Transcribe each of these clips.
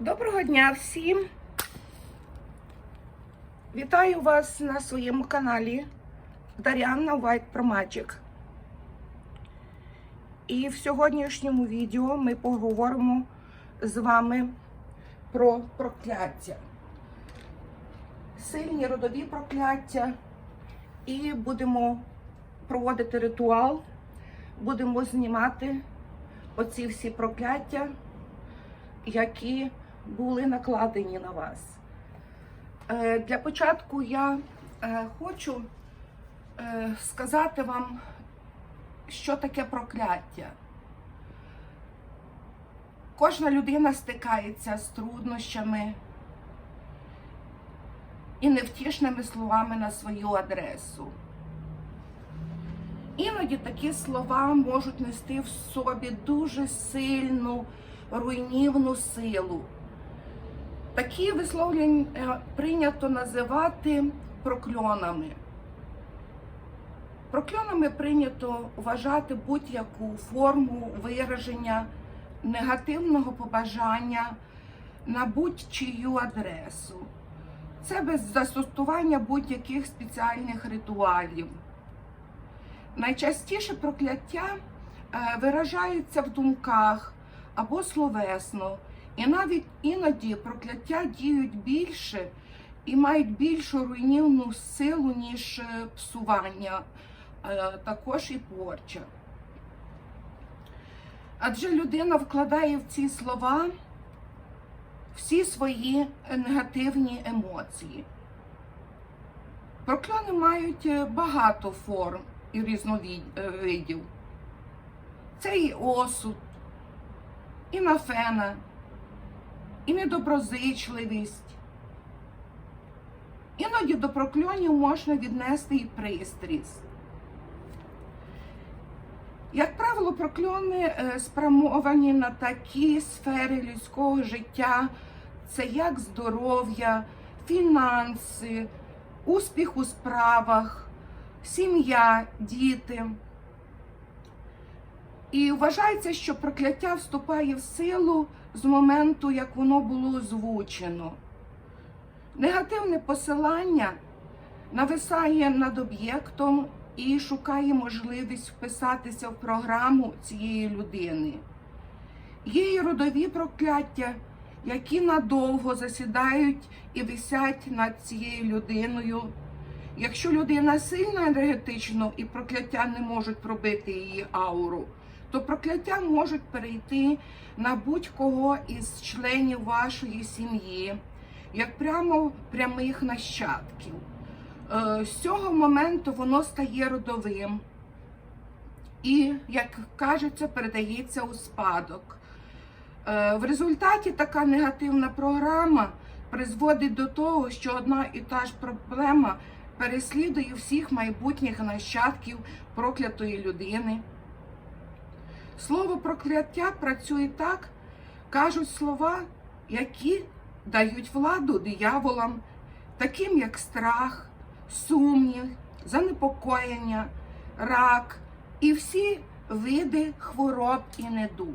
Доброго дня всім! Вітаю вас на своєму каналі Дар'яна White Pro Magic. І в сьогоднішньому відео ми поговоримо з вами про прокляття. Сильні родові прокляття. І будемо проводити ритуал, будемо знімати оці всі прокляття які були накладені на вас. Е, Для початку я е, хочу е, сказати вам, що таке прокляття. Кожна людина стикається з труднощами і невтішними словами на свою адресу. Іноді такі слова можуть нести в собі дуже сильну руйнівну силу. Такі висловлення прийнято називати прокльонами. Прокльонами прийнято вважати будь-яку форму вираження негативного побажання на будь-чию адресу. Це без застосування будь-яких спеціальних ритуалів. Найчастіше прокляття е, виражаються в думках або словесно, і навіть іноді прокляття діють більше і мають більшу руйнівну силу, ніж е, псування, е, також і порча. Адже людина вкладає в ці слова всі свої негативні емоції. Прокльони мають е, багато форм і різновидів. Це і осуд, і нафена, і недоброзичливість. Іноді до прокльонів можна віднести і пристрість. Як правило, прокльони е, спрямовані на такі сфери людського життя, це як здоров'я, фінанси, успіх у справах, сім'я, діти. І вважається, що прокляття вступає в силу з моменту, як воно було озвучено. Негативне посилання нависає над об'єктом і шукає можливість вписатися в програму цієї людини. Є і родові прокляття, які надовго засідають і висять над цією людиною. Якщо людина сильна енергетично і прокляття не можуть пробити її ауру, то прокляття можуть перейти на будь-кого із членів вашої сім'ї, як прямо прямих нащадків. Е, З цього моменту воно стає родовим і, як кажеться, передається у спадок. Е, В результаті така негативна програма призводить до того, що одна і та ж проблема переслідує всіх майбутніх нащадків проклятої людини. Слово прокляття працює так, кажуть слова, які дають владу дияволам, таким як страх, сумнів, занепокоєння, рак і всі види хвороб і недуг.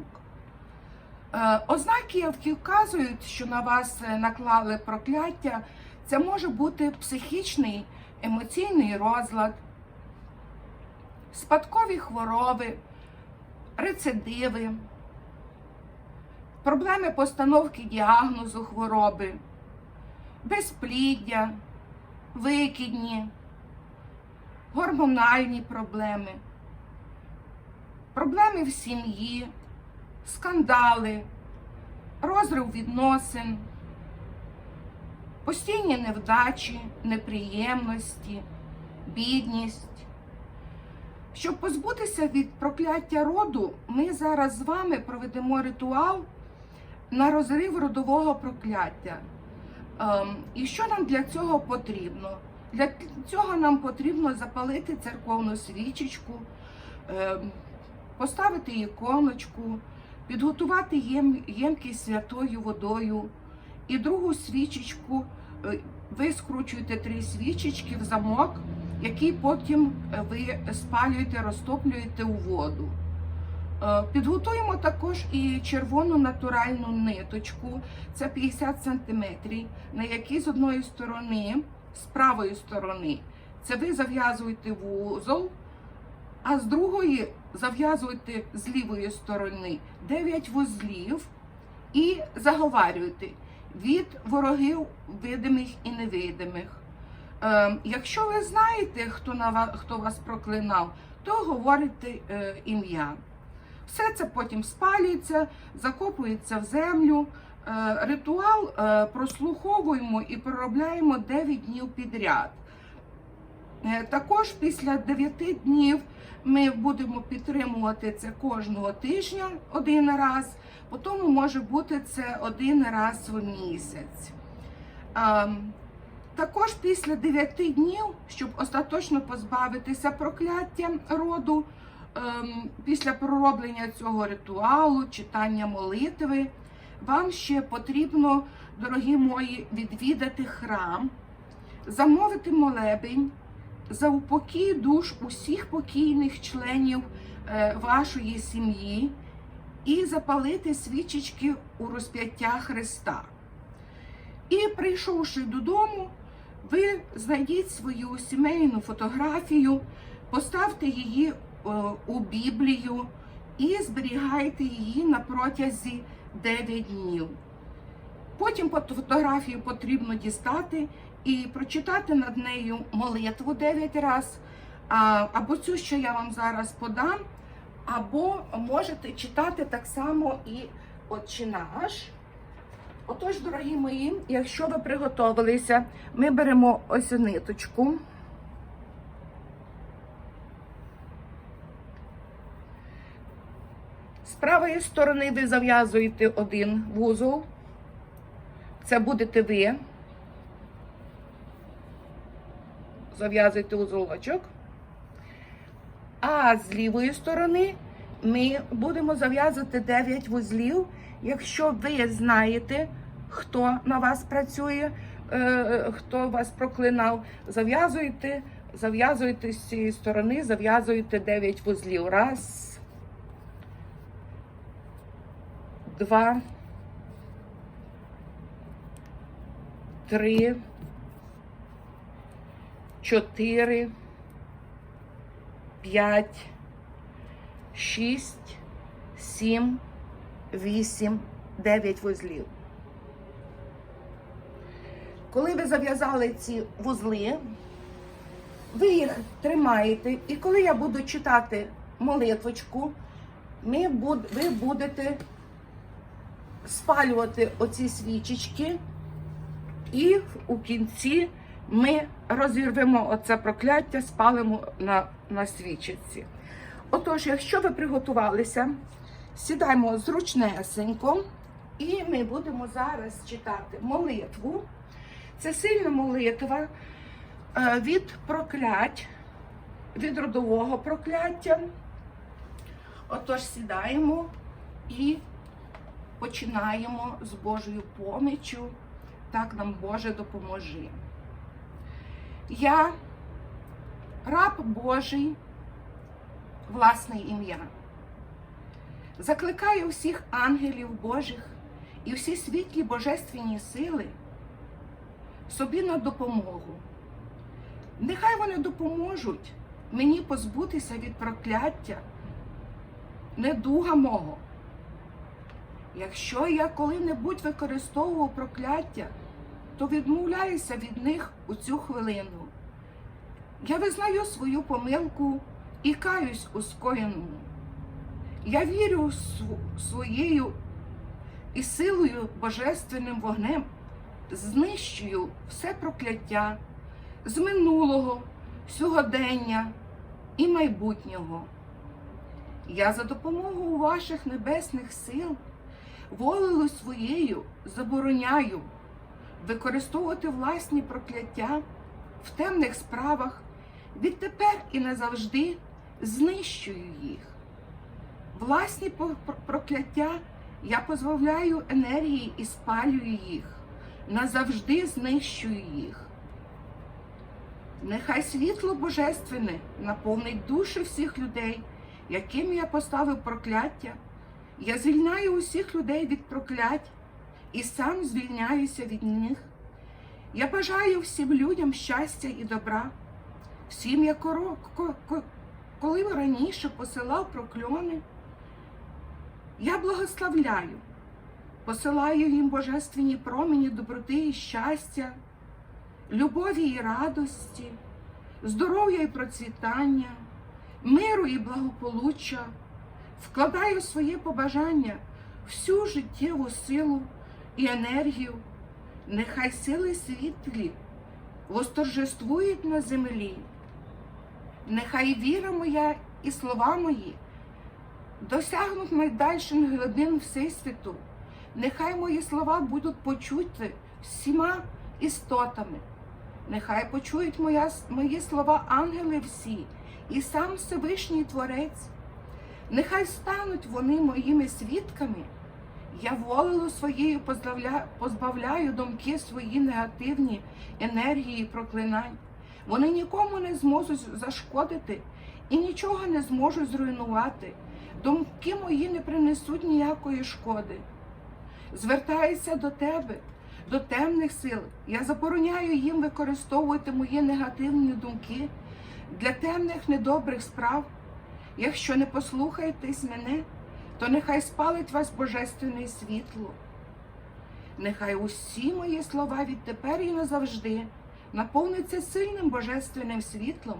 Е, Ознаки, які вказують, що на вас е, наклали прокляття, це може бути психічний емоційний розлад, спадкові хвороби рецидиви, проблеми постановки діагнозу хвороби, безпліддя, викидні, гормональні проблеми, проблеми в сім'ї, скандали, розрив відносин, постійні невдачі, неприємності, бідність. Щоб позбутися від прокляття роду, ми зараз з вами проведемо ритуал на розрив родового прокляття. Ем, І що нам для цього потрібно? Для цього нам потрібно запалити церковну свічечку, ем, поставити іконочку, підготувати єм- ємкість святою водою і другу свічечку. е, Ви скручуєте три свічечки в замок який потім е, ви спалюєте, розтоплюєте у воду. Е, Підготуємо також і червону натуральну ниточку, це 50 см, на якій з одної сторони, з правої сторони, це ви зав'язуєте вузол, а з другої зав'язуєте з лівої сторони 9 вузлів і заговарюєте від ворогів видимих і невидимих. Е, якщо ви знаєте, хто, на вас, хто вас проклинав, то говорите е, ім'я. Все це потім спалюється, закопується в землю. Е, Ритуал е, прослуховуємо і проробляємо 9 днів підряд. Також після 9 днів ми будемо підтримувати це кожного тижня один раз, потім може бути це один раз в місяць. Також після 9 днів, щоб остаточно позбавитися прокляття роду, ем, після пророблення цього ритуалу, читання молитви, вам ще потрібно, дорогі мої, відвідати храм, замовити молебень за упокій душ усіх покійних членів е, вашої сім'ї і запалити свічечки у розп'яття Христа. І прийшовши додому, ви знайдіть свою сімейну фотографію, поставте її е, у Біблію і зберігайте її на протязі 9 днів. Потім фотографію потрібно дістати і прочитати над нею молитву 9 разів, або цю, що я вам зараз подам, або можете читати так само і «Отче наш. Отож, дорогі мої, якщо ви приготовилися, ми беремо ось ниточку. З правої сторони ви зав'язуєте один вузол. Це будете ви. Зав'язуєте узолочок. А з лівої сторони ми будемо зав'язувати 9 вузлів. Якщо ви знаєте, хто на вас працює, е, хто вас проклинав, зав'язуєте, зав'язуєте з цієї сторони, зав'язуєте 9 вузлів. Раз, два, три, чотири, п'ять, шість, сім, вісім, дев'ять вузлів. Коли ви зав'язали ці вузли, ви їх тримаєте, і коли я буду читати молитвочку, ми буд- ви будете спалювати оці свічечки, і у кінці ми розірвемо оце прокляття, спалимо на, на свічечці. Отож, якщо ви приготувалися, сідаємо зручнесенько, і ми будемо зараз читати молитву. Це сильна молитва е, від проклять, від родового прокляття. Отож, сідаємо і починаємо з Божою поміччю. Так нам Боже допоможи. Я, раб Божий, власне ім'я. Закликаю всіх ангелів Божих і всі світлі божественні сили собі на допомогу. Нехай вони допоможуть мені позбутися від прокляття, недуга мого. Якщо я коли-небудь використовував прокляття, то відмовляюся від них у цю хвилину. Я визнаю свою помилку і каюсь у скоєному. Я вірю своєю і силою божественним вогнем, знищую все прокляття з минулого, сьогодення і майбутнього. Я за допомогою ваших небесних сил волею своєю забороняю використовувати власні прокляття в темних справах, відтепер і назавжди знищую їх. Власні прокляття я позбавляю енергії і спалюю їх, назавжди знищую їх. Нехай світло божественне наповнить душі всіх людей, яким я поставив прокляття. Я звільняю усіх людей від проклять і сам звільняюся від них. Я бажаю всім людям щастя і добра, всім, як коро- ко- ко- коли раніше посилав прокльони. Я благословляю, посилаю їм божественні промені доброти і щастя, любові і радості, здоров'я і процвітання, миру і благополуччя, вкладаю своє побажання всю життєву силу і енергію, нехай сили світлі восторжествують на землі, нехай віра моя і слова мої досягнуть найдальших глибин Всесвіту, нехай мої слова будуть почуті всіма істотами. Нехай почують моя, мої слова ангели всі, і сам Всевишній Творець. Нехай стануть вони моїми свідками. Я волею своєю позбавля- позбавляю думки свої негативні енергії проклинань. Вони нікому не зможуть зашкодити і нічого не зможуть зруйнувати. Думки мої не принесуть ніякої шкоди. Звертаюся до тебе, до темних сил. Я забороняю їм використовувати мої негативні думки для темних недобрих справ. Якщо не послухаєтесь мене, то нехай спалить вас божественне світло. Нехай усі мої слова відтепер і назавжди наповнюються сильним божественним світлом.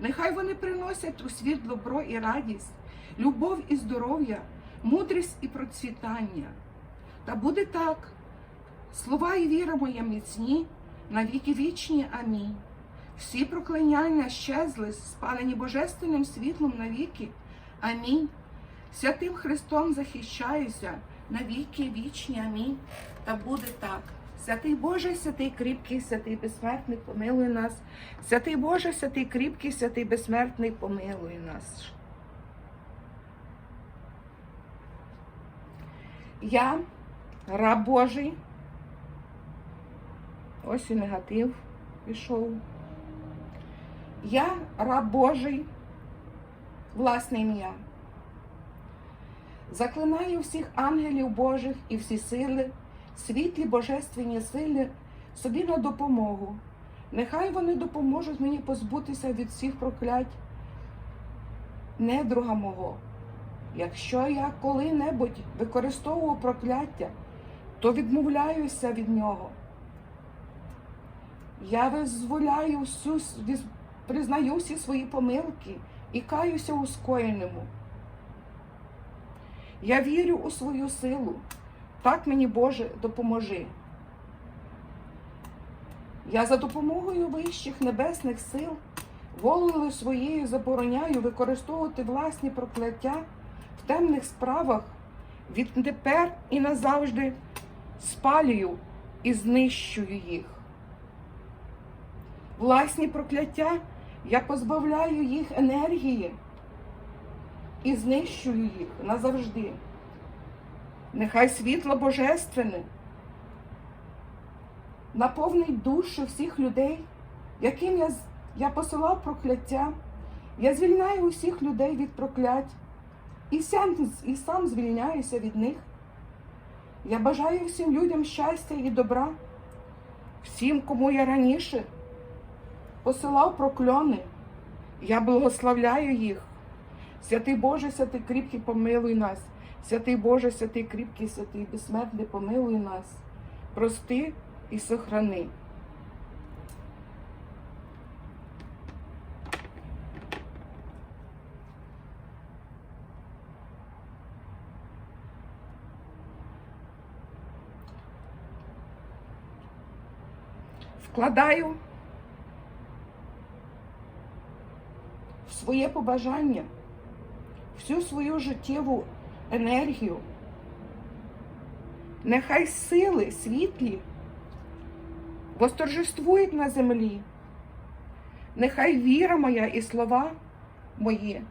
Нехай вони приносять у світ добро і радість, любов і здоров'я, мудрість і процвітання. Та буде так. Слова і віра моя міцні, навіки вічні. Амінь. Всі проклиняння щезли, спалені божественним світлом навіки. Амінь. Святим Христом захищаюся навіки вічні. Амінь. Та буде так. Святий Боже, святий кріпкий, святий безсмертний, помилуй нас. Святий Боже, святий кріпкий, святий безсмертний, помилуй нас. Я, раб Божий, ось і негатив пішов. Я раб Божий, власне ім'я. Заклинаю всіх ангелів Божих і всі сили, світлі божественні сили собі на допомогу. Нехай вони допоможуть мені позбутися від всіх проклять недруга мого. Якщо я коли-небудь використовував прокляття, то відмовляюся від нього. Я визволяю всю, признаю всі свої помилки і каюся у скоєному. Я вірю у свою силу. Так мені Боже допоможи. Я за допомогою вищих небесних сил волею своєю забороняю використовувати власні прокляття в темних справах. Відтепер і назавжди спалюю і знищую їх. Власні прокляття я позбавляю їх енергії і знищую їх назавжди. Нехай світло божественне наповнить душі всіх людей, яким я, я посилав прокляття. Я звільняю усіх людей від проклять і сам, і сам звільняюся від них. Я бажаю всім людям щастя і добра, всім, кому я раніше посилав прокльони. Я благословляю їх. Святий Боже, святий кріпкий, помилуй нас. Святий Боже, святий кріпкий, святий безсмертний, помилуй нас. Прости і сохрани. Вкладаю в своє побажання всю свою життєву енергію. Нехай сили світлі восторжествують на землі. Нехай віра моя і слова мої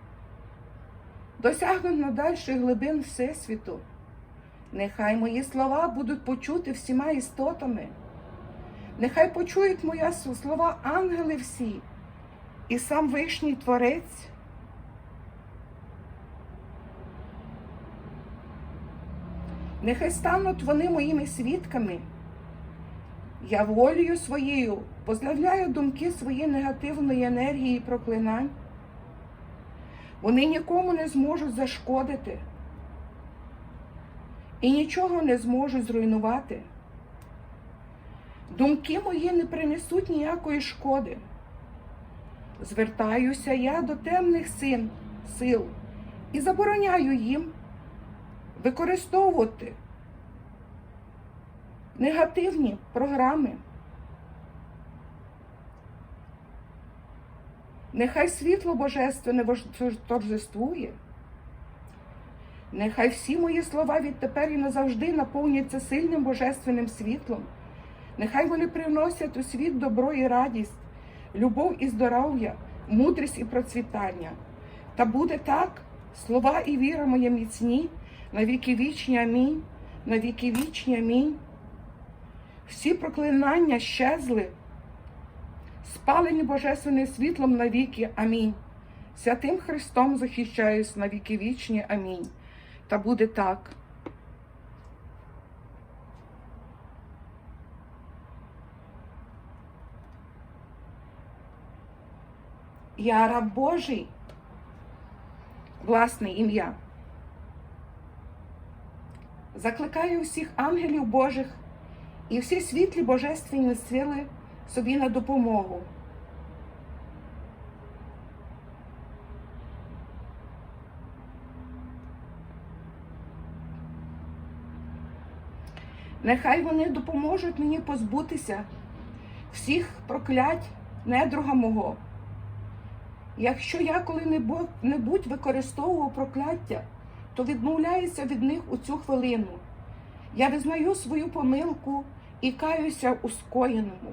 досягнуть надальших глибин Всесвіту. Нехай мої слова будуть почути всіма істотами. Нехай почують моя слова ангели всі, і сам вишній творець. Нехай стануть вони моїми свідками. Я волею своєю позлавляю думки своєї негативної енергії і проклинань. Вони нікому не зможуть зашкодити і нічого не зможуть зруйнувати. Думки мої не принесуть ніякої шкоди. Звертаюся я до темних син, сил і забороняю їм використовувати негативні програми. Нехай світло божественне торжествує. Нехай всі мої слова відтепер і назавжди наповняться сильним божественним світлом. Нехай вони приносять у світ добро і радість, любов і здоров'я, мудрість і процвітання. Та буде так, слова і віра моя міцні, на віки вічні амінь, на віки вічні амінь. Всі проклинання щезли, спалені божественним світлом навіки. Амінь. Святим Христом захищаюсь на віки вічні. Амінь. Та буде так. Я раб Божий, власне ім'я. Закликаю всіх ангелів Божих і всі світлі божественні сили собі на допомогу. Нехай вони допоможуть мені позбутися всіх проклять недруга мого. Якщо я коли-небудь використовував прокляття, то відмовляюся від них у цю хвилину. Я визнаю свою помилку і каюся у скоєному.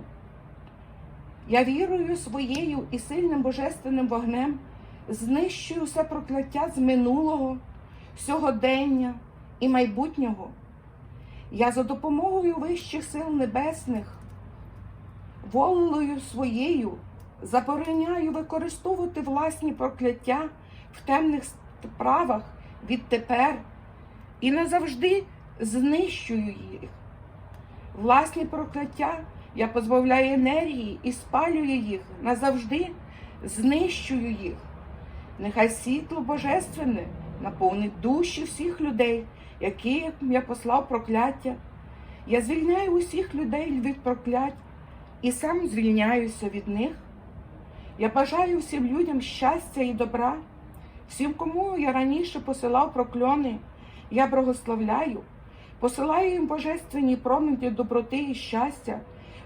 Я вірую своєю і сильним божественним вогнем, знищую все прокляття з минулого, сьогодення і майбутнього. Я за допомогою вищих сил небесних, волею своєю забороняю використовувати власні прокляття в темних справах відтепер і назавжди знищую їх. Власні прокляття я позбавляю енергії і спалюю їх назавжди, знищую їх. Нехай світло божественне наповнить душі всіх людей, які я послав прокляття. Я звільняю усіх людей від проклять і сам звільняюся від них. Я бажаю всім людям щастя і добра, всім, кому я раніше посилав прокльони, я благословляю, посилаю їм божественні промені доброти і щастя,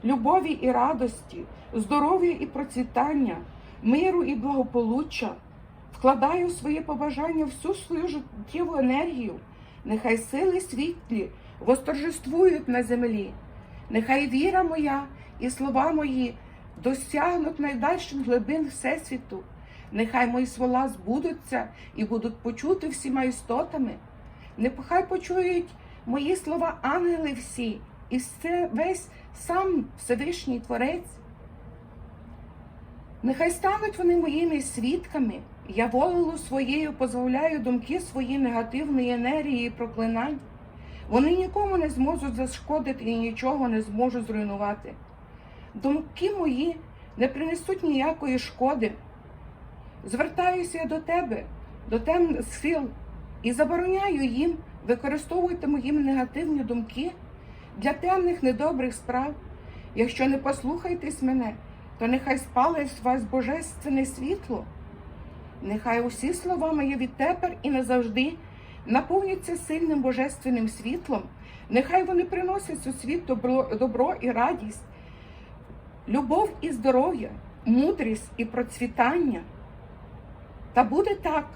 любові і радості, здоров'я і процвітання, миру і благополуччя, вкладаю в своє побажання всю свою життєву енергію, нехай сили світлі восторжествують на землі, нехай віра моя і слова мої досягнуть найдальших глибин Всесвіту. Нехай мої слова збудуться і будуть почути всіма істотами. Нехай почують мої слова ангели всі, і все, весь сам Всевишній Творець. Нехай стануть вони моїми свідками. Я волею своєю позбавляю думки свої негативної енергії і проклинань. Вони нікому не зможуть зашкодити і нічого не зможуть зруйнувати. Думки мої не принесуть ніякої шкоди. Звертаюся я до тебе, до темних сил, і забороняю їм використовувати мої негативні думки для темних недобрих справ. Якщо не послухайтесь мене, то нехай спалить вас божественне світло. Нехай усі слова мої відтепер і назавжди наповняться сильним божественним світлом, нехай вони приносять у світ добро, добро і радість, любов і здоров'я, мудрість і процвітання. Та буде так,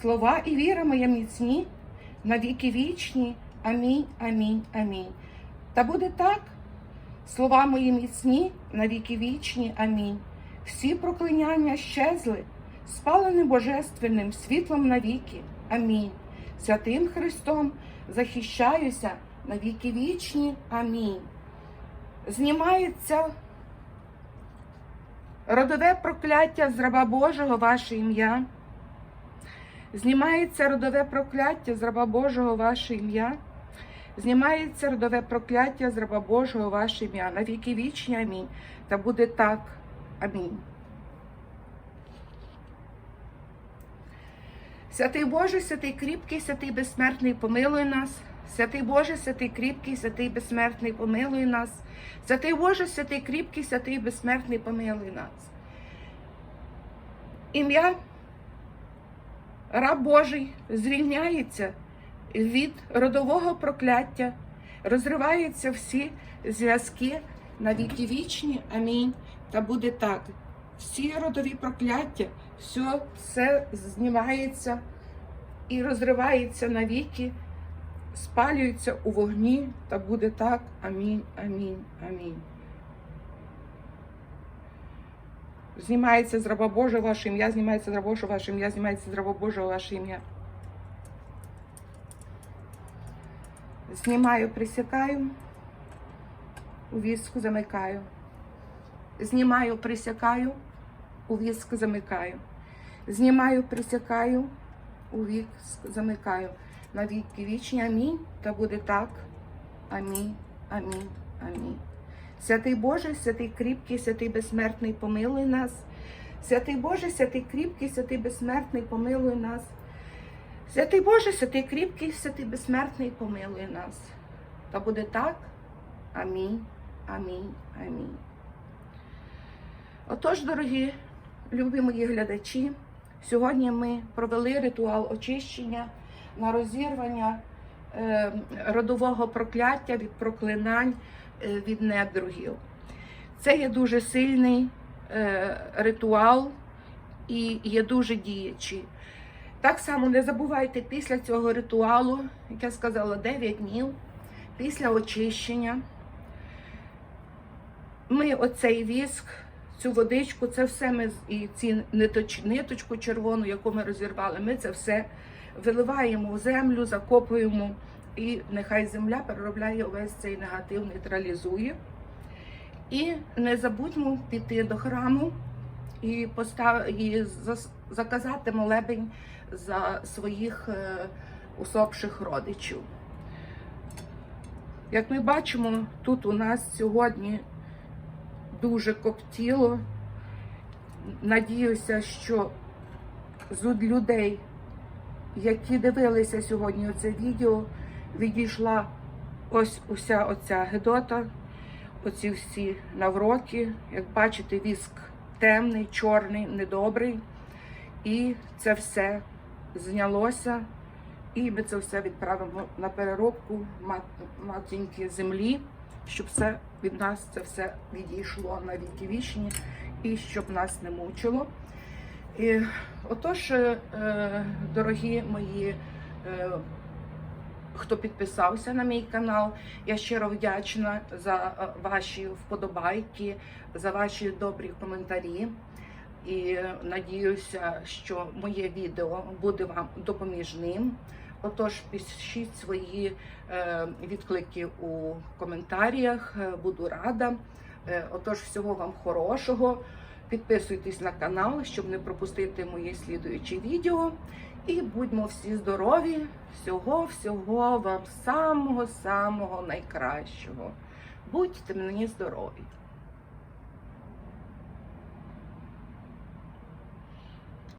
слова і віра моя міцні, на віки вічні. Амінь, амінь, амінь. Та буде так, слова мої міцні, на віки вічні. Амінь. Всі проклиняння щезли, спалені божественним світлом навіки. Амінь. Святим Христом захищаюся на віки вічні. Амінь. Знімається родове прокляття з раба Божого, ваше ім'я. Знімається родове прокляття з раба Божого, ваше ім'я. Знімається родове прокляття з раба Божого ваше ім'я. На віки вічні. Амінь. Та буде так. Амінь. Святий Боже, святий кріпкий, святий безсмертний, помилуй нас. Святий Боже, святий кріпкий, святий безсмертний, помилуй нас. Святий Боже, святий кріпкий, святий безсмертний, помилуй нас. Ім'я раб Божий звільняється від родового прокляття, розриваються всі зв'язки на віки вічні. Амінь. Та буде так. Всі родові прокляття, все, все знімається і розривається навіки, спалюється у вогні, та буде так. Амінь, амінь, амінь. Знімається з раба Божого ваше ім'я, знімається з раба ваше ім'я, знімається з раба Божого ваше ім'я. Знімаю, присякаю, у віску замикаю. Знімаю, присякаю, у віск замикаю. Знімаю, присякаю, у віск замикаю. На віки вічні. Амінь. Та буде так. Амінь, амінь, амінь. Святий Боже, святий кріпкий, святий безсмертний, помилуй нас. Святий Боже, святий кріпкий, святий безсмертний, помилуй нас. Святий Боже, святий кріпкий, святий безсмертний, помилуй нас. Та буде так. Амінь, амінь, амінь. Отож, дорогі, любі мої глядачі, сьогодні ми провели ритуал очищення на розірвання е, родового прокляття від проклинань е, від недругів. Це є дуже сильний е, ритуал і є дуже діячий. Так само не забувайте після цього ритуалу, як я сказала, 9 днів після очищення. Ми оцей віск, цю водичку, це все ми і ці ниточку червону, яку ми розірвали, ми це все виливаємо в землю, закопуємо, і нехай земля переробляє увесь цей негатив, нейтралізує. І не забудьмо піти до храму і постав... і заказати молебень за своїх е, усопших родичів. Як ми бачимо, тут у нас сьогодні дуже коптіло. Надіюся, що з людей, які дивилися сьогодні це відео, відійшла ось уся оця гедота, оці всі навроки. Як бачите, віск темний, чорний, недобрий. І це все знялося. І ми це все відправимо на переробку мат- матінки землі, щоб все від нас це все відійшло на віки вічні і щоб нас не мучило. І, отож, е, дорогі мої, е, хто підписався на мій канал, я щиро вдячна за е, ваші вподобайки, за ваші добрі коментарі. І надіюся, що моє відео буде вам допоміжним. Отож, пишіть свої відклики у коментарях, буду рада. Отож, всього вам хорошого. Підписуйтесь на канал, щоб не пропустити мої слідуючі відео. І будьмо всі здорові! Всього, всього вам самого-самого найкращого. Будьте мені здорові!